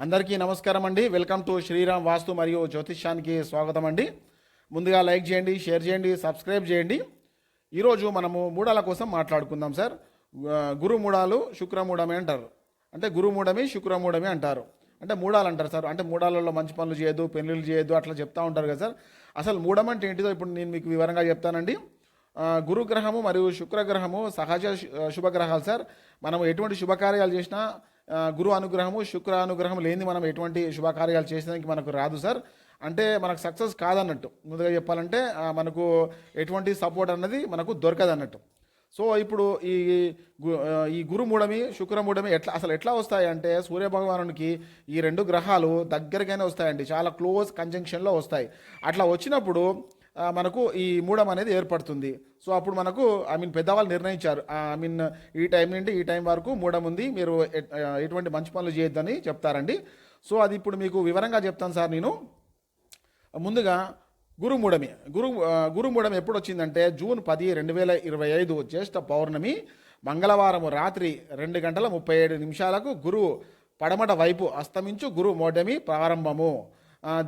అందరికీ నమస్కారం అండి. వెల్కమ్ టు శ్రీరామ్ వాస్తు మరియు జ్యోతిష్యానికి స్వాగతం అండి. ముందుగా లైక్ చేయండి షేర్ చేయండి సబ్స్క్రైబ్ చేయండి. ఈరోజు మనము మూడాల కోసం మాట్లాడుకుందాం సార్. గురు మూడాలు శుక్రమూడమి అంటారు. అంటే గురు మూడమి అంటారు. అంటే మూడాలు అంటారు సార్. అంటే మూడాలలో మంచి పనులు చేయదు పెళ్ళిళ్ళు చేయదు అట్లా చెప్తా ఉంటారు కదా సార్. అసలు మూఢం అంటే ఏంటిదో ఇప్పుడు నేను మీకు వివరంగా చెప్తానండి. గురుగ్రహము మరియు శుక్రగ్రహము సహజ శు- శుభగ్రహాలు సార్. మనం ఎటువంటి శుభకార్యాలు చేసినా గురు అనుగ్రహము శుక్ర అనుగ్రహం లేని మనం ఎటువంటి శుభకార్యాలు చేసేదానికి మనకు రాదు సార్. అంటే మనకు సక్సెస్ కాదన్నట్టు. ముందుగా చెప్పాలంటే మనకు ఎటువంటి సపోర్ట్ అన్నది మనకు దొరకదు అన్నట్టు సో ఇప్పుడు ఈ గు- ఈ గురుమూఢమి శుక్రమూఢమి ఎట్లా అసలు ఎట్లా వస్తాయి అంటే సూర్యభగవానునికి ఈ రెండు గ్రహాలు దగ్గరగానే వస్తాయండి. చాలా క్లోజ్ కంజంక్షన్లో వస్తాయి. అట్లా వచ్చినప్పుడు మనకు ఈ మూడం అనేది ఏర్పడుతుంది. సో అప్పుడు మనకు ఐ మీన్ పెద్దవాళ్ళు నిర్ణయించారు. ఐ మీన్ ఈ టైం నుండి ఈ టైం వరకు మూడం ఉంది. మీరు ఎటువంటి మంచి పనులు చేయొద్దని చెప్తారండి. సో అది ఇప్పుడు మీకు వివరంగా చెప్తాను సార్ నేను. ముందుగా గురుమూఢమి గురు ఆ, ఎప్పుడు వచ్చిందంటే జూన్ పది రెండు వేల ఇరవై ఐదు జ్యేష్ఠ పౌర్ణమి మంగళవారం రాత్రి రెండు గంటల ముప్పై ఏడు నిమిషాలకు గురువు పడమట వైపు అస్తమించు గురు మోడమి ప్రారంభము.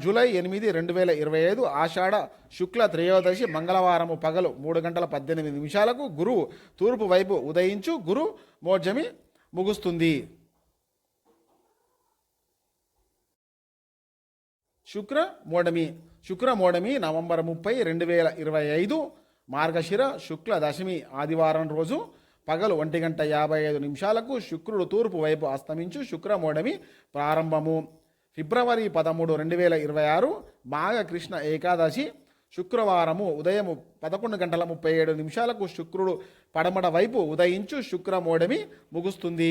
జూలై ఎనిమిది రెండు వేల ఇరవై ఐదు ఆషాఢ శుక్ల త్రయోదశి మంగళవారము పగలు మూడు గంటల పద్దెనిమిది నిమిషాలకు గురువు తూర్పు వైపు ఉదయించు గురు మోర్జమి ముగుస్తుంది. శుక్ర మోడమి శుక్ర మోడమి నవంబర్ ముప్పై రెండు వేల ఇరవై ఐదు మార్గశిర శుక్ల దశమి ఆదివారం రోజు పగలు ఒంటి గంట యాభై ఐదు నిమిషాలకు శుక్రుడు తూర్పు వైపు అస్తమించు శుక్రమోడమి ప్రారంభము. ఫిబ్రవరి పదమూడు రెండు వేల ఇరవై ఆరు మాఘ కృష్ణ ఏకాదశి శుక్రవారము ఉదయం పదకొండు గంటల ముప్పై ఏడు నిమిషాలకు శుక్రుడు పడమడ వైపు ఉదయించు శుక్రమూడమి ముగుస్తుంది.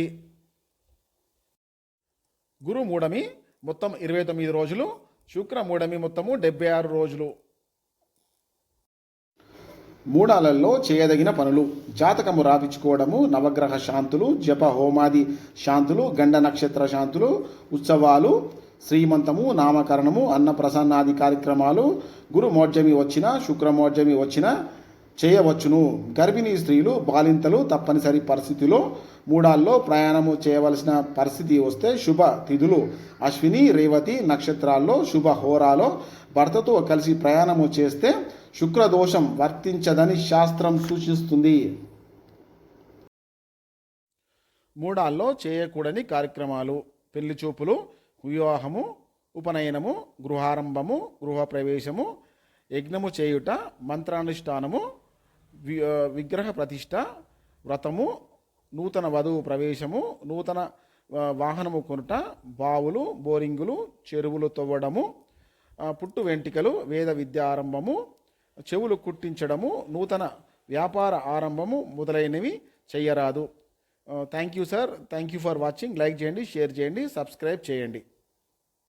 గురు మూడమి మొత్తం ఇరవై తొమ్మిది రోజులు శుక్ర మూడమి మొత్తము డెబ్బై ఆరు రోజులు. మూడాలలో చేయదగిన పనులు జాతకము రాపించుకోవడము నవగ్రహ శాంతులు జప హోమాది శాంతులు గండ నక్షత్ర శాంతులు ఉత్సవాలు శ్రీమంతము నామకరణము అన్నప్రసన్నాది కార్యక్రమాలు గురుమోర్జమి వచ్చిన శుక్రమోర్జమి వచ్చిన చేయవచ్చును. గర్భిణీ స్త్రీలు బాలింతలు తప్పనిసరి పరిస్థితిలో మూడాల్లో ప్రయాణము చేయవలసిన పరిస్థితి వస్తే శుభ తిథులు. అశ్విని రేవతి నక్షత్రాల్లో శుభ హోరాలో భర్తతో కలిసి ప్రయాణము చేస్తే శుక్రదోషం వర్తించదని శాస్త్రం సూచిస్తుంది. మూడాల్లో చేయకూడని కార్యక్రమాలు పెళ్ళి చూపులు వివాహము ఉపనయనము గృహారంభము గృహప్రవేశము యజ్ఞము చేయుట మంత్రానుష్ఠానము వి విగ్రహ ప్రతిష్ట వ్రతము నూతన వధువు ప్రవేశము నూతన వాహనము కొనుట బావులు బోరింగులు చెరువులు తవ్వడము పుట్టు వెంట్రుకలు వేద విద్య ఆరంభము చెవులు కుట్టించడము నూతన వ్యాపార ఆరంభము మొదలైనవి చేయరాదు thank you sir thank you for watching like చేయండి షేర్ చేయండి సబ్స్క్రైబ్ చేయండి.